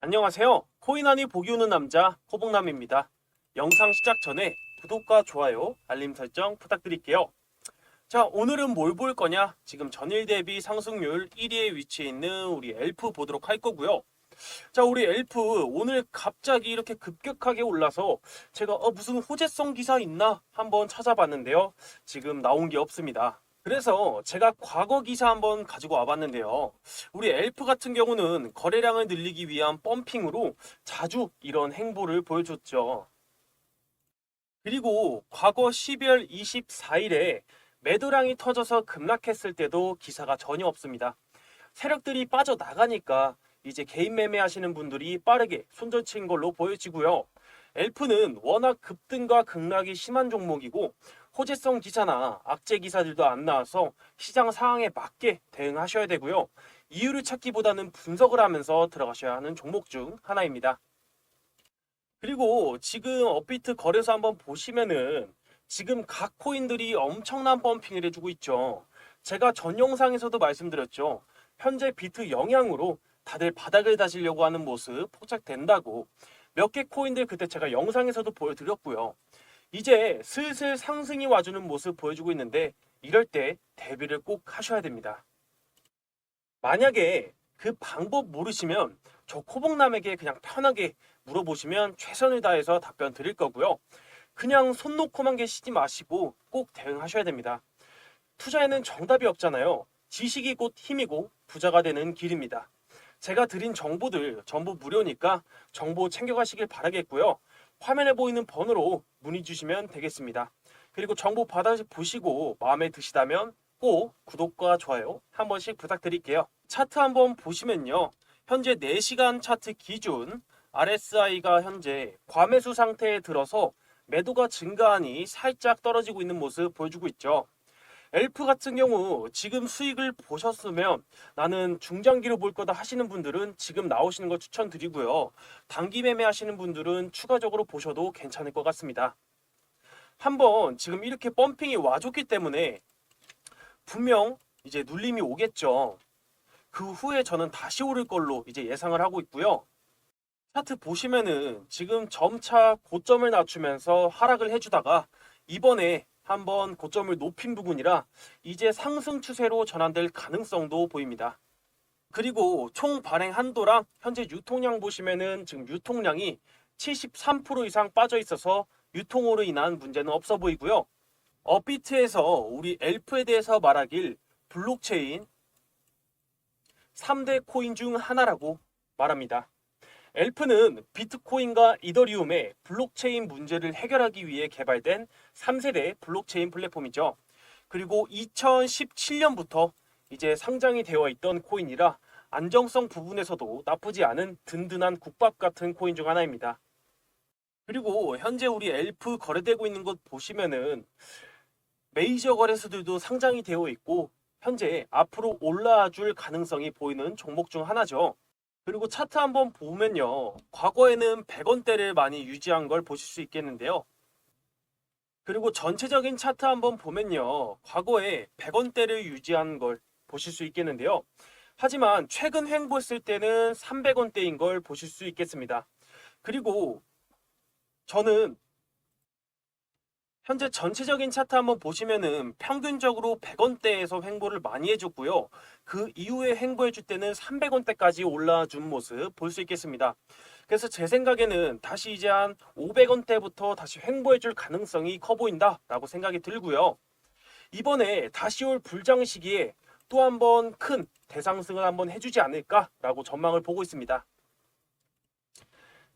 안녕하세요. 코인하니 보기 오는 남자 호봉남입니다. 영상 시작 전에 구독과 좋아요, 알림 설정 부탁드릴게요. 자, 오늘은 뭘 볼 거냐? 지금 전일 대비 상승률 1위에 위치해 있는 우리 엘프 보도록 할 거고요. 자, 우리 엘프 오늘 갑자기 이렇게 급격하게 올라서 제가 어, 무슨 호재성 기사 있나 한번 찾아봤는데요. 지금 나온 게 없습니다. 그래서 제가 과거 기사 한번 가지고 와봤는데요. 우리 엘프 같은 경우는 거래량을 늘리기 위한 펌핑으로 자주 이런 행보를 보여줬죠. 그리고 과거 12월 24일에 매도량이 터져서 급락했을 때도 기사가 전혀 없습니다. 세력들이 빠져나가니까 이제 개인 매매 하시는 분들이 빠르게 손절친 걸로 보여지고요. 엘프는 워낙 급등과 급락이 심한 종목이고 호재성 기사나 악재 기사들도 안 나와서 시장 상황에 맞게 대응하셔야 되고요. 이유를 찾기보다는 분석을 하면서 들어가셔야 하는 종목 중 하나입니다. 그리고 지금 업비트 거래소 한번 보시면은 지금 각 코인들이 엄청난 펌핑을 해주고 있죠. 제가 전 영상에서도 말씀드렸죠. 현재 비트 영향으로 다들 바닥을 다지려고 하는 모습 포착된다고 몇 개 코인들 그때 제가 영상에서도 보여드렸고요. 이제 슬슬 상승이 와주는 모습 보여주고 있는데 이럴 때 대비를 꼭 하셔야 됩니다. 만약에 그 방법 모르시면 저 코봉남에게 그냥 편하게 물어보시면 최선을 다해서 답변 드릴 거고요. 그냥 손 놓고만 계시지 마시고 꼭 대응하셔야 됩니다. 투자에는 정답이 없잖아요. 지식이 곧 힘이고 부자가 되는 길입니다. 제가 드린 정보들 전부 무료니까 정보 챙겨가시길 바라겠고요. 화면에 보이는 번호로 문의 주시면 되겠습니다. 그리고 정보 받아 보시고 마음에 드시다면 꼭 구독과 좋아요 한 번씩 부탁드릴게요. 차트 한번 보시면요. 현재 4시간 차트 기준 RSI가 현재 과매수 상태에 들어서 매도가 증가하니 살짝 떨어지고 있는 모습 보여주고 있죠. 엘프 같은 경우 지금 수익을 보셨으면 나는 중장기로 볼 거다 하시는 분들은 지금 나오시는 거 추천드리고요. 단기 매매 하시는 분들은 추가적으로 보셔도 괜찮을 것 같습니다. 한번 지금 이렇게 펌핑이 와줬기 때문에 분명 이제 눌림이 오겠죠. 그 후에 저는 다시 오를 걸로 이제 예상을 하고 있고요. 차트 보시면은 지금 점차 고점을 낮추면서 하락을 해주다가 이번에 한번 고점을 높인 부분이라 이제 상승 추세로 전환될 가능성도 보입니다. 그리고 총 발행 한도랑 현재 유통량 보시면은 지금 유통량이 73% 이상 빠져 있어서 유통으로 인한 문제는 없어 보이고요. 업비트에서 우리 엘프에 대해서 말하길 블록체인 3대 코인 중 하나라고 말합니다. 엘프는 비트코인과 이더리움의 블록체인 문제를 해결하기 위해 개발된 3세대 블록체인 플랫폼이죠. 그리고 2017년부터 이제 상장이 되어 있던 코인이라 안정성 부분에서도 나쁘지 않은 든든한 국밥 같은 코인 중 하나입니다. 그리고 현재 우리 엘프 거래되고 있는 곳 보시면은 메이저 거래소들도 상장이 되어 있고 현재 앞으로 올라와 줄 가능성이 보이는 종목 중 하나죠. 그리고 차트 한번 보면요. 과거에는 100원대를 많이 유지한 걸 보실 수 있겠는데요. 그리고 전체적인 차트 한번 보면요. 과거에 100원대를 유지한 걸 보실 수 있겠는데요. 하지만 최근 횡보했을 때는 300원대인 걸 보실 수 있겠습니다. 그리고 저는 현재 전체적인 차트 한번 보시면은 평균적으로 100원대에서 횡보를 많이 해줬고요. 그 이후에 횡보해줄 때는 300원대까지 올라와 준 모습 볼 수 있겠습니다. 그래서 제 생각에는 다시 이제 한 500원대부터 다시 횡보해줄 가능성이 커 보인다라고 생각이 들고요. 이번에 다시 올 불장 시기에 또 한번 큰 대상승을 한번 해주지 않을까라고 전망을 보고 있습니다.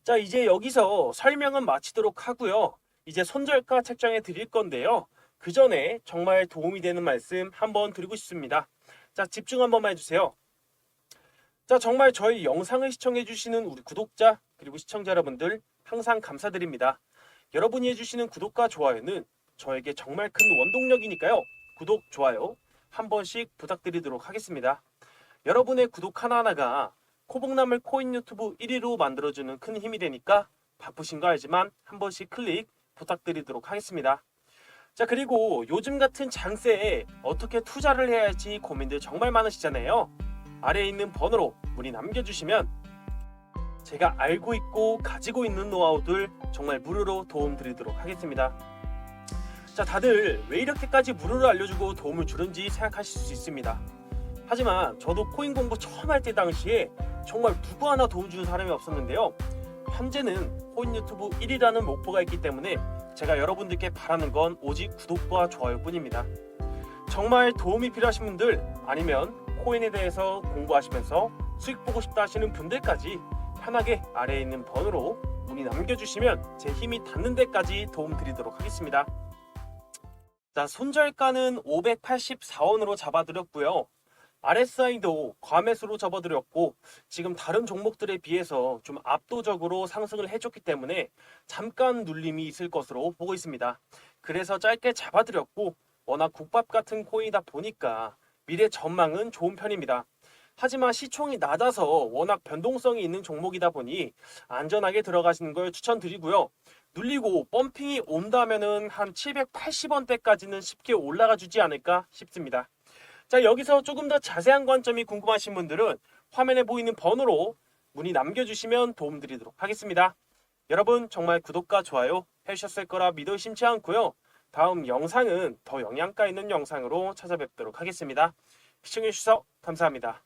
자, 이제 여기서 설명은 마치도록 하고요. 이제 손절가 책정해 드릴 건데요. 그 전에 정말 도움이 되는 말씀 한번 드리고 싶습니다. 자, 집중 한 번만 해주세요. 자, 정말 저희 영상을 시청해 주시는 우리 구독자 그리고 시청자 여러분들 항상 감사드립니다. 여러분이 해주시는 구독과 좋아요는 저에게 정말 큰 원동력이니까요. 구독, 좋아요 한 번씩 부탁드리도록 하겠습니다. 여러분의 구독 하나하나가 코봉나물 코인 유튜브 1위로 만들어주는 큰 힘이 되니까 바쁘신 거 알지만 한 번씩 클릭 부탁드리도록 하겠습니다. 자 그리고 요즘 같은 장세에 어떻게 투자를 해야 할지 고민들 정말 많으시잖아요. 아래에 있는 번호로 문의 남겨주시면 제가 알고 있고 가지고 있는 노하우들 정말 무료로 도움 드리도록 하겠습니다. 자 다들 왜 이렇게까지 무료로 알려주고 도움을 주는지 생각하실 수 있습니다. 하지만 저도 코인 공부 처음 할 때 당시에 정말 누구 하나 도움 주는 사람이 없었는데요. 현재는 코인 유튜브 1위라는 목표가 있기 때문에 제가 여러분들께 바라는 건 오직 구독과 좋아요뿐입니다. 정말 도움이 필요하신 분들 아니면 코인에 대해서 공부하시면서 수익 보고 싶다 하시는 분들까지 편하게 아래에 있는 번호로 문의 남겨주시면 제 힘이 닿는 데까지 도움 드리도록 하겠습니다. 자, 손절가는 584원으로 잡아드렸고요. RSI도 과매수로 접어드렸고 지금 다른 종목들에 비해서 좀 압도적으로 상승을 해줬기 때문에 잠깐 눌림이 있을 것으로 보고 있습니다. 그래서 짧게 잡아드렸고 워낙 국밥 같은 코인이다 보니까 미래 전망은 좋은 편입니다. 하지만 시총이 낮아서 워낙 변동성이 있는 종목이다 보니 안전하게 들어가시는 걸 추천드리고요. 눌리고 펌핑이 온다면은 한 780원대까지는 쉽게 올라가 주지 않을까 싶습니다. 자, 여기서 조금 더 자세한 관점이 궁금하신 분들은 화면에 보이는 번호로 문의 남겨주시면 도움드리도록 하겠습니다. 여러분 정말 구독과 좋아요 해주셨을 거라 믿어 심치 않고요. 다음 영상은 더 영양가 있는 영상으로 찾아뵙도록 하겠습니다. 시청해주셔서 감사합니다.